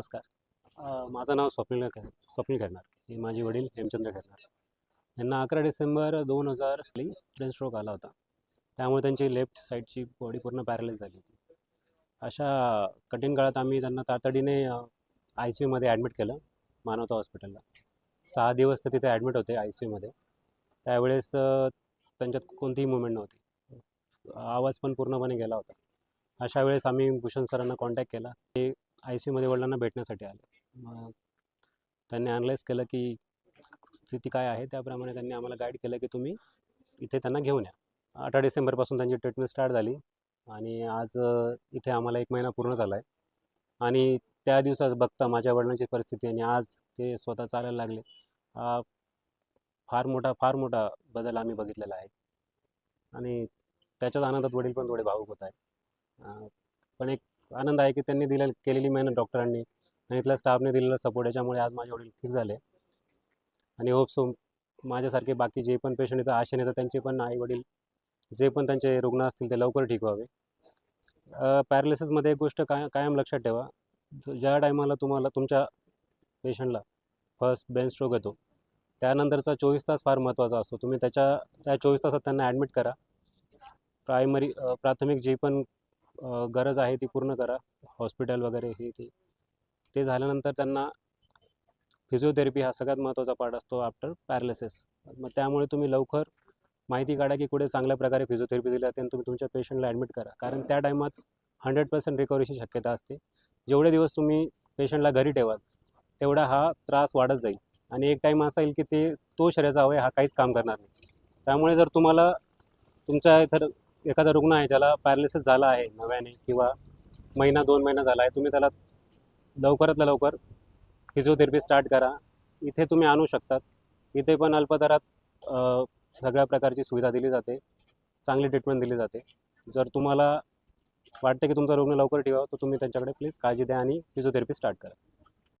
नमस्कार. माझं नाव स्वप्नील ख स्वप्नील खैरनार. हे माझे वडील हेमचंद्र खैरनार. यांना अकरा डिसेंबर दोन हजार साली ब्रेन स्ट्रोक आला होता. त्यामुळे त्यांची लेफ्ट साईडची बॉडी पूर्ण पॅरलाइज झाली होती. अशा कठीण काळात आम्ही त्यांना तातडीने आय सी यूमध्ये ॲडमिट केलं मानवता हॉस्पिटलला सहा दिवस ते तिथे ॲडमिट होते आय सी यूमध्ये त्यावेळेस त्यांच्यात कोणतीही मुवमेंट नव्हती. आवाज पण पूर्णपणे गेला होता. अशा वेळेस आम्ही भूषण सरांना कॉन्टॅक्ट केला. ते आय सी यूमध्ये वडिलांना भेटण्यासाठी आले. मग त्यांनी अनालाइज केलं की स्थिती काय आहे त्याप्रमाणे त्यांनी आम्हाला गाईड केलं की तुम्ही इथे त्यांना घेऊन या. अठरा डिसेंबरपासून त्यांची ट्रीटमेंट स्टार्ट झाली आणि आज इथे आम्हाला एक महिना पूर्ण झाला आहे आणि त्या दिवसात बघता माझ्या वडिलांची परिस्थिती आणि आज ते स्वतः चालायला लागले. फार मोठा फार मोठा बदल आम्ही बघितलेला आहे. आणि त्याच्याच आनंदात वडील पण थोडे भावूक होत आहे पण एक आनंद आहे की त्यांनी दिले केलेली मेहनत डॉक्टरांनी आणि इथल्या स्टाफने दिलेला सपोर्ट याच्यामुळे आज माझे वडील ठीक झाले. आणि होप सो माझ्यासारखे बाकी जे पण पेशंट येतात आशेने तर त्यांचे पण आई वडील जे पण त्यांचे रुग्ण असतील ते लवकर ठीक व्हावे. पॅरालिसिसमध्ये एक गोष्ट काय कायम लक्षात ठेवा. ज्या टायमाला तुम्हाला तुमच्या पेशंटला फर्स्ट ब्रेन स्ट्रोक येतो त्यानंतरचा चोवीस तास फार महत्त्वाचा असतो. तुम्ही त्याच्या त्या चोवीस तासात त्यांना ॲडमिट करा. प्रायमरी प्राथमिक जी पण गरज आहे ती पूर्ण करा. हॉस्पिटल वगैरे हे ते. ते झाल्यानंतर त्यांना फिजिओथेरपी हा सगळ्यात महत्त्वाचा पार्ट असतो आफ्टर पॅरालिसिस. मग त्यामुळे तुम्ही लवकर माहिती काढा की कुठे चांगल्या प्रकारे फिजिओथेरपी दिली जाते आणि तुम्ही तुमच्या पेशंटला ॲडमिट करा. कारण त्या टायमात हंड्रेड पर्सेंट रिकव्हरीची शक्यता असते. जेवढे दिवस तुम्ही पेशंटला घरी ठेवाल तेवढा हा त्रास वाढत जाईल. आणि एक टाईम असा येईल की ते तो शरीराचा अवय हा काहीच काम करणार नाही. त्यामुळे जर तुम्हाला तुमच्या इथं एखादा रुग्ण आहे ज्याला पॅरालिसिस झाला आहे नव्याने किंवा महिना दोन महिना झाला आहे तुम्ही त्याला लवकरात लवकर फिजिओथेरपी स्टार्ट करा. इथे तुम्ही आणू शकतात. इथे पण अल्पदरात सगळ्या प्रकारची सुविधा दिली जाते. चांगली ट्रीटमेंट दिली जाते. जर तुम्हाला वाटतं की तुमचा रुग्ण लवकर ठेवा तर तुम्ही त्यांच्याकडे प्लीज काळजी द्या आणि फिजिओथेरपी स्टार्ट करा.